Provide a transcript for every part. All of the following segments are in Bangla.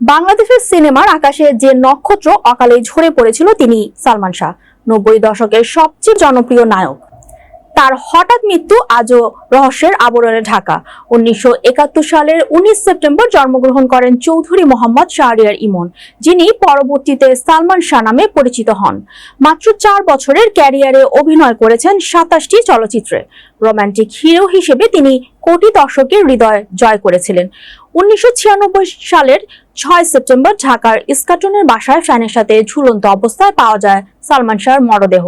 বাংলাদেশের সিনেমার আকাশে যে নক্ষত্র অকালে ঝরে পড়েছিল তিনি, সালমান শাহ, নব্বই দশকের সবচেয়ে জনপ্রিয় নায়ক। তার হঠাৎ মৃত্যু আজও রহস্যের আবরণে ঢাকা। উনিশশো একাত্তর সালের উনিশ সেপ্টেম্বর জন্মগ্রহণ করেন চৌধুরী মোহাম্মদ শাহরিয়ার ইমন, যিনি পরবর্তীতে সালমান শাহ নামে পরিচিত হন। মাত্র চার বছরের ক্যারিয়ারে অভিনয় করেছেন সাতাশটি চলচ্চিত্রে। রোমান্টিক হিরো হিসেবে তিনি কোটি দর্শকের হৃদয় জয় করেছিলেন। উনিশশো ছিয়ানব্বই সালের ছয় সেপ্টেম্বর ঢাকার ইস্কাটনের বাসায় ফ্যানের সাথে ঝুলন্ত অবস্থায় পাওয়া যায় সালমান শাহর মরদেহ।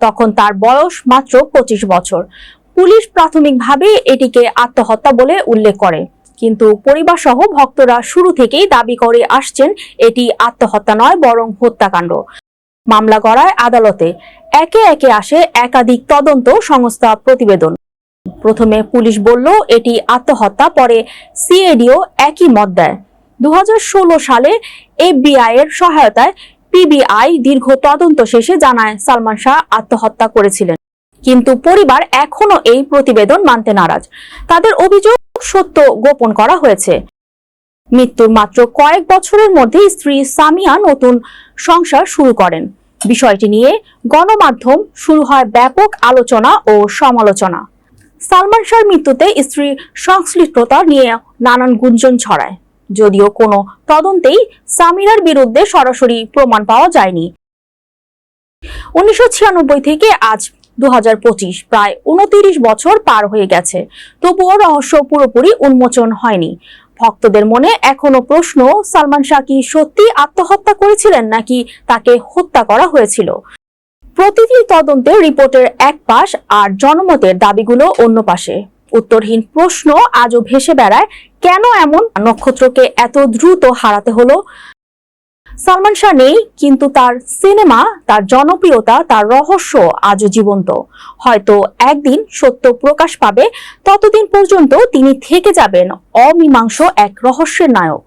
তখন তার বয়স মাত্র পঁচিশ বছর। পুলিশ প্রাথমিকভাবে এটিকে আত্মহত্যা বলে উল্লেখ করে। কিন্তু পরিবার সহ ভক্তরা শুরু থেকেই দাবি করে আসছেন, এটি আত্মহত্যা নয়, বরং হত্যাকাণ্ড। মামলা গড়ায় আদালতে। একে একে আসে একাধিক তদন্ত সংস্থা প্রতিবেদন। প্রথমে পুলিশ বলল, এটি আত্মহত্যা, পরে সিএডিও একই মত দেয়। দু হাজার ষোলো সালে এফবিআই এর সহায়তায় পিবিআই দীর্ঘ তদন্ত শেষে জানায় সালমান শাহ আত্মহত্যা করেছিলেন। কিন্তু পরিবার এখনও এই প্রতিবেদন মানতে নারাজ। তাদের অভিযোগ সত্য গোপন করা হয়েছে। মৃত্যুর মাত্র কয়েক বছরের মধ্যে স্ত্রী সামিয়া নতুন সংসার শুরু করেন। বিষয়টি নিয়ে গণমাধ্যম শুরু হয় ব্যাপক আলোচনা ও সমালোচনা। সালমান শাহর মৃত্যুতে স্ত্রীর সংশ্লিষ্টতা নিয়ে নানান গুঞ্জন ছড়ায়। যদিও কোনো তদন্তেই সামিরার বিরুদ্ধে সরাসরি প্রমাণ পাওয়া যায়নি। উনিশশো থেকে আজ দু প্রায় উনতিরিশ বছর পার হয়ে গেছে। তবুও রহস্য পুরোপুরি উন্মোচন হয়নি। ভক্তদের মনে এখনও প্রশ্ন, সালমান শাহ কি সত্যি আত্মহত্যা করেছিলেন নাকি তাকে হত্যা করা হয়েছিল? প্রতিটি তদন্তের রিপোর্টের এক পাশ আর জনমতের দাবিগুলো অন্য পাশে। উত্তরহীন প্রশ্ন আজও ভেসে বেড়ায় কেন এমন? নক্ষত্রকে এত দ্রুত হারাতে হলো? সালমান শাহ নেই, কিন্তু তার সিনেমা, তার জনপ্রিয়তা, তার রহস্য আজও জীবন্ত। হয়তো একদিন সত্য প্রকাশ পাবে, ততদিন পর্যন্ত তিনি থেকে যাবেন অমীমাংস এক রহস্যের নায়ক।